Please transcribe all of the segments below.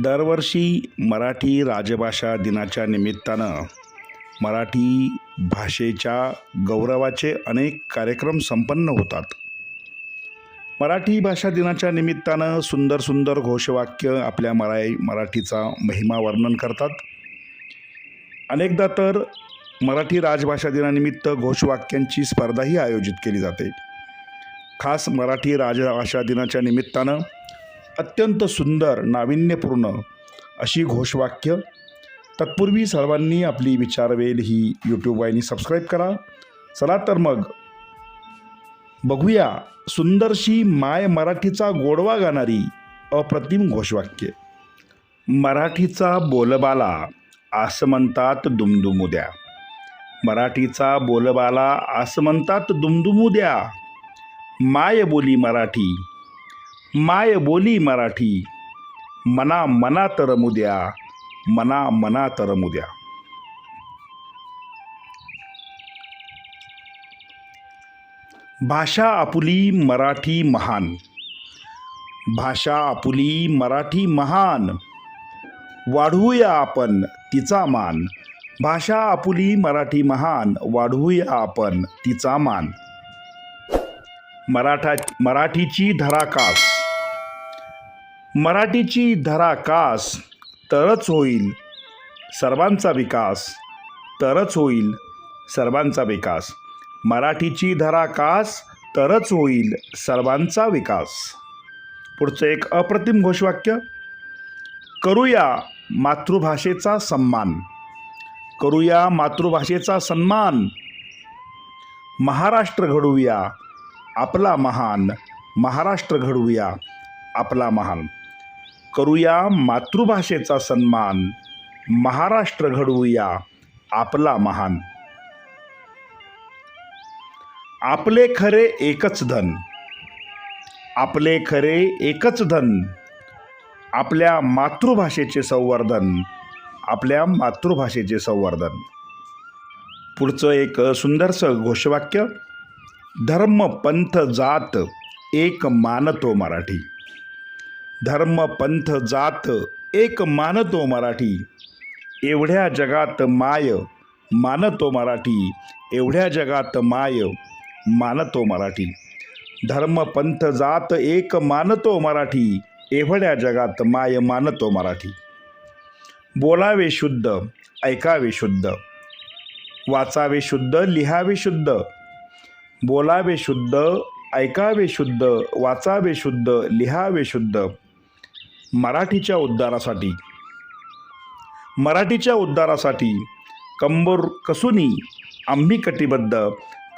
दरवर्षी मराठी राजभाषा दिनाच्या निमित्तानं मराठी भाषेच्या गौरवाचे अनेक कार्यक्रम संपन्न होतात. मराठी भाषा दिनाच्या निमित्तानं सुंदर सुंदर घोषवाक्य आपल्या मराई मराठीचा महिमा वर्णन करतात. अनेकदा तर मराठी राजभाषा दिनानिमित्त घोषवाक्यांची स्पर्धाही आयोजित केली जाते. खास मराठी राजभाषा दिनाच्या निमित्तानं अत्यंत सुंदर नाविन्यपूर्ण अशी घोषवाक्य. तत्पूर्वी सर्वांनी आपली विचारवेल ही यूट्यूब वाहिनी सबस्क्राईब करा. चला तर मग बघूया सुंदरशी माय मराठीचा गोडवा गाणारी अप्रतिम घोषवाक्य. मराठीचा बोलबाला असं म्हणतात दुमदुमुद्या मराठीचा बोलबाला असं म्हणतात दुमदुमुद्या माय बोली मराठी माय बोली मराठी. मना मना तरमुद्या मना मना तरमुद्या भाषा आपुली मराठी महान. भाषा आपुली मराठी महान. वाढवूया आपण तिचा मान. भाषा आपुली मराठी महान. वाढवूया आपण तिचा मान. मराठा मराठीची धराकास. मराठीची धराकास तरच होईल. सर्वांचा विकास तरच होईल. सर्वांचा विकास. मराठीची धराकास तरच होईल. सर्वांचा विकास. पुढचं एक अप्रतिम घोषवाक्य. करूया मातृभाषेचा सन्मान. करूया मातृभाषेचा सन्मान. महाराष्ट्र घडवूया. आपला महान. महाराष्ट्र घडवूया. आपला महान. करूया मातृभाषेचा सन्मान. महाराष्ट्र घडवूया आपला महान. आपले खरे एकच धन. आपले खरे एकच धन. आपल्या मातृभाषेचे संवर्धन. आपल्या मातृभाषेचे संवर्धन. पुढचं एक सुंदरसं घोषवाक्य धर्म पंथ जात एक मानतो मराठी. धर्म पंथ जात एक मानतो मराठी. एवढ्या जगात माय मानतो मराठी. एवढ्या जगात माय मानतो मराठी. धर्म पंथ जात एक मानतो मराठी. एवढ्या जगात माय मानतो मराठी. बोलावे शुद्ध ऐकावे शुद्ध. वाचावे शुद्ध लिहावे शुद्ध. बोलावे शुद्ध ऐकावे शुद्ध. वाचावे शुद्ध लिहावे शुद्ध. मराठीच्या उद्धारासाठी. मराठीच्या उद्धारासाठी कंबर कसुनी आम्ही कटिबद्ध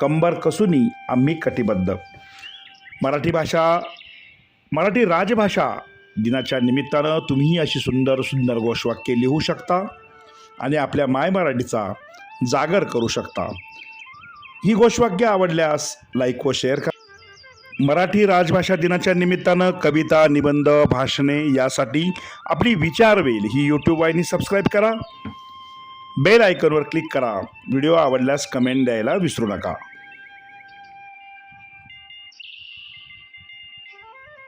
कंबर कसुनी आम्ही कटिबद्ध. मराठी भाषा मराठी राजभाषा दिनाच्या निमित्तानं तुम्ही अशी सुंदर सुंदर घोषवाक्य लिहू शकता आणि आपल्या माय मराठीचा जागर करू शकता. ही घोषवाक्य आवडल्यास लाईक व शेअर करा. मराठी राजभाषा दिनाच्या निमित्तानं कविता निबंध भाषणे यासाठी आपली विचारवेल ही यूट्यूब वाहिनी सबस्क्राईब करा. बेल आयकॉनवर क्लिक करा. व्हिडिओ आवडल्यास कमेंट द्यायला विसरू नका.